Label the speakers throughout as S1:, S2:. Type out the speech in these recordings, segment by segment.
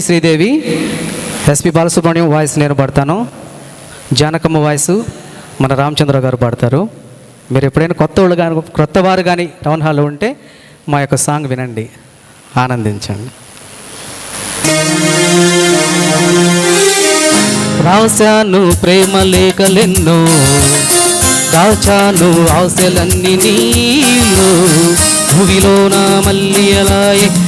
S1: Sridevi SP Balasubrahmanyam voice నేను పాడతాను. Janakamma voice మన రామచంద్ర గారు పాడతారు. మీరు ఎప్పుడైనా కొత్త వాళ్ళు కానీ కొత్త వారు కానీ టౌన్ హాల్లో ఉంటే మా యొక్క సాంగ్ వినండి. ఆనందించండి. రాశాను ప్రేమ లేఖలెన్నో దాచాను ఆశలన్నీ నీలో భువిలో నా మల్లి అలాయే దివిలో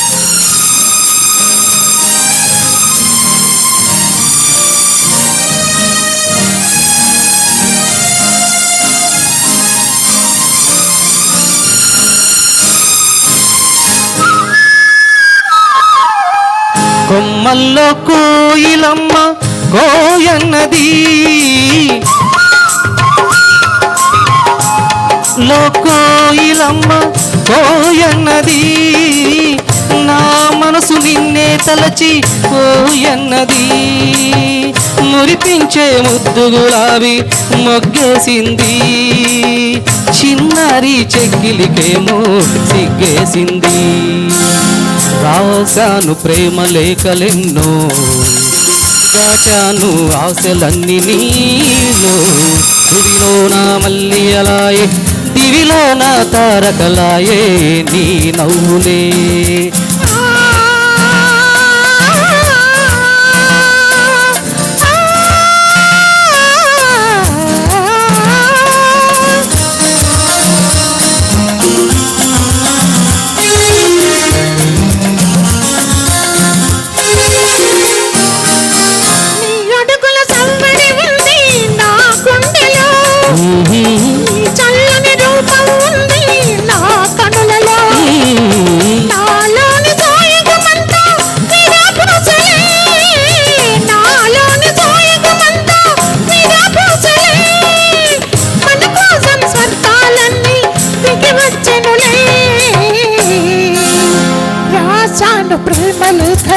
S1: కొమ్మల్లో కోయిలమ్మ కోయన్నది లో కోయిలమ్మ కోయన్నది నా మనసు నిన్నే తలచి కోయన్నది. మురిపించే ముద్దు గులాబీ మొగ్గేసింది. చిన్నారి చెక్కిలికేమో సిగ్గేసింది. రాశాను ప్రేమ లేఖలెన్నో. దాచాను ఆశలన్నీ నీలో భువిలో నా మల్లి అలాయే దివిలో నా తారకలాయే నీ నవ్వులే.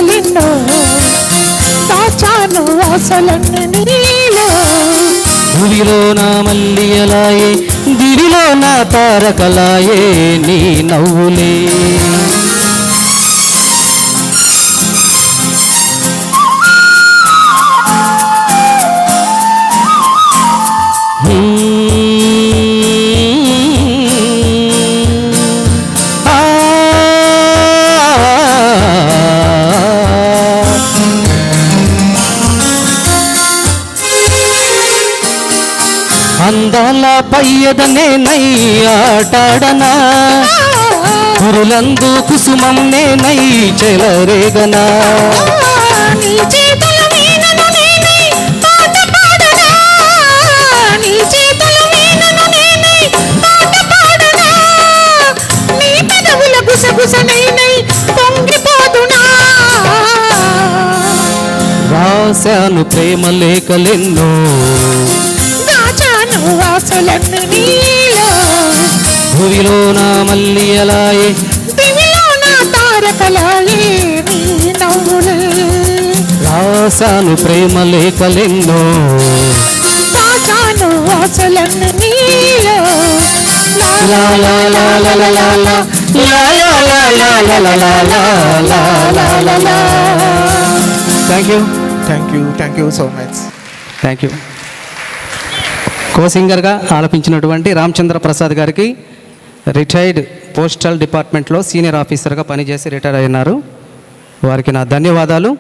S2: లేఖలిన్నో దాచాను ఆశలన్నీ నీలో.
S1: భూమిలో నా మల్లి అలాయే దివిలో నా తారకలాయే నీ నవ్వులే. అందాల పయ్యదనే నై ఆటాడనా గురులందు కుసుమం నేనై చెలరేగనా రాశాను ప్రేమ లేఖలెన్నో
S2: భూవాసులన్ను
S1: భూమిలో నా మల్లి అలాయే
S2: దివిలో నా తారకలాయే
S1: రాసాను ప్రేమ లేఖలెన్నో రాసాను వాసులన్ను thank you
S3: thank you thank you so much
S1: thank you co సింగర్గా ఆలపించినటువంటి రామచంద్ర ప్రసాద్ గారికి రిటైర్డ్ పోస్టల్ డిపార్ట్మెంట్లో సీనియర్ ఆఫీసర్గా పనిచేసి రిటైర్ అయినారు వారికి నా ధన్యవాదాలు.